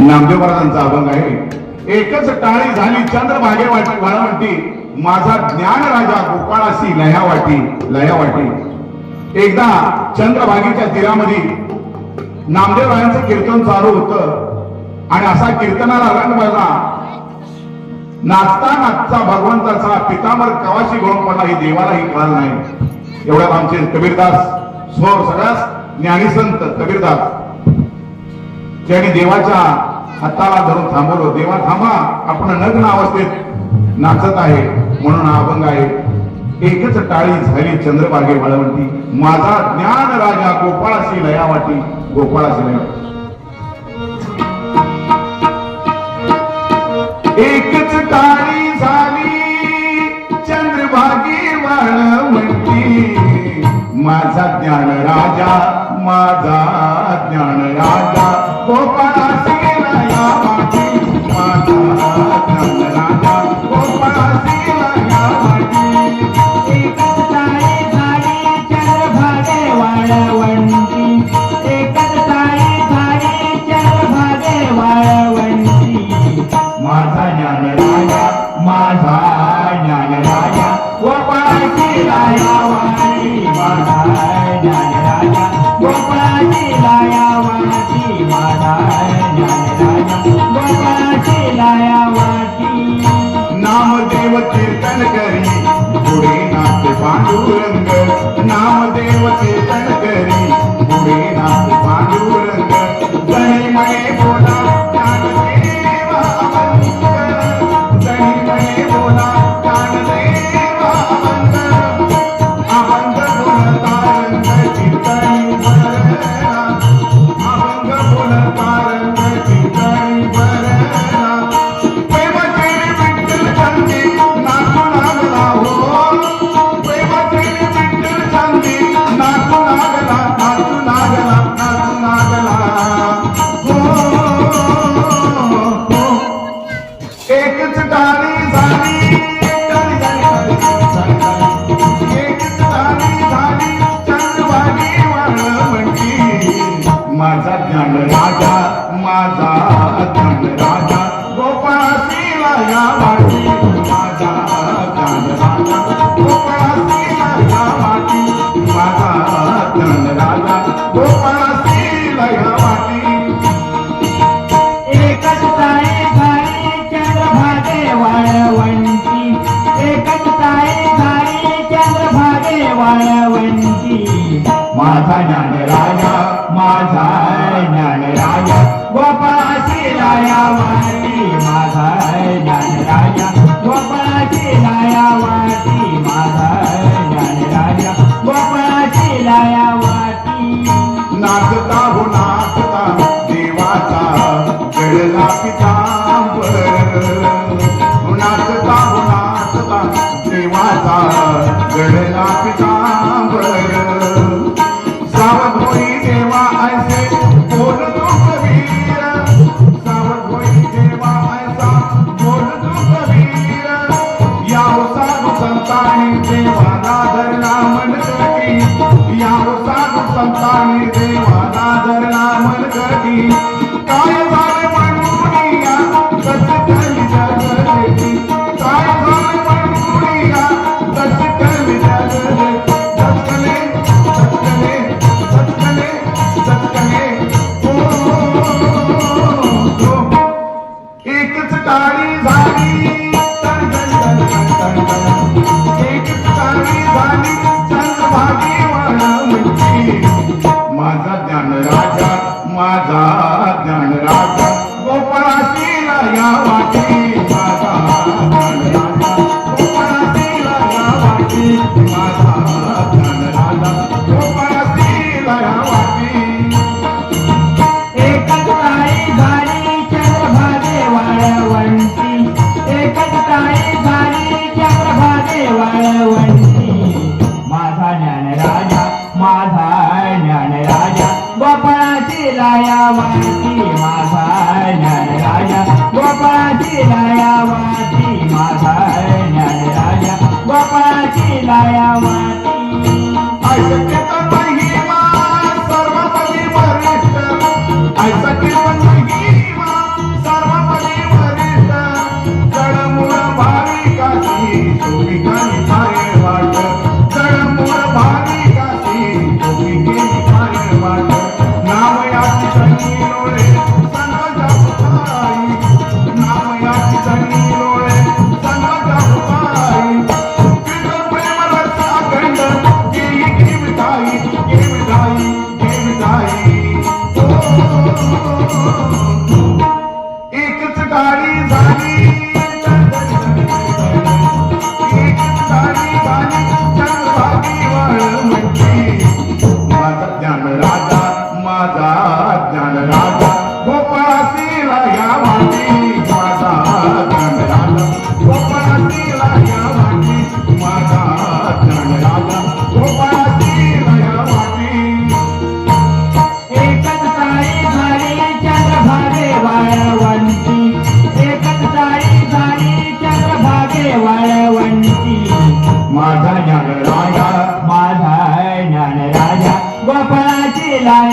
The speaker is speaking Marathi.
नामदेव महाराजांचा अभंग आहे. एकच टाळी झाली चंद्रभागे वाटी माझा ज्ञान राजा गोपाळासी लया वाटी लया वाटी. एकदा चंद्रभागेच्या तीरामध्ये नामदेवरायांचं कीर्तन चालू होत. आणि असा कीर्तनाला रंग बघा नाचता नाचता भगवंताचा पितांबर कवाशी घेऊन पडला हे देवालाही कळालं नाही. एवढ्यात आमचे कबीरदास स्वर सगळ्याच ज्ञानीसंत कबीरदास. त्यांनी देवाच्या हाताला धरून थांबवलं. देवा थांबा. आपण नग्न अवस्थेत नाचत आहे. म्हणून हा अभंग आहे. एकच टाळी झाली चंद्रभागे वाळवंटी माझा ज्ञान राजा गोपाळाशी लया वाटी गोपाळाशी लया एकच टाळी झाली चंद्रभागे वाळवंटी माझा ज्ञान राजा माझा దూరంగా నామదేవ కీర్తన माझा गोपाळाची लाया माझा राजा गोपाळाची माझा राजा गोपाळाची नाचता हो नाचता देवाचा. गळला संतांनी देवाला धरला मनकटी याव साधू संतांनी देवाला धरला मनकटी माझा ज्ञान राजा माझा ज्ञान राजा गोपाळासीला या वाटी माझा ज्ञान राजा या वाटी माझा ज्ञान या वाटी. एकच झाली एकच झाली लाया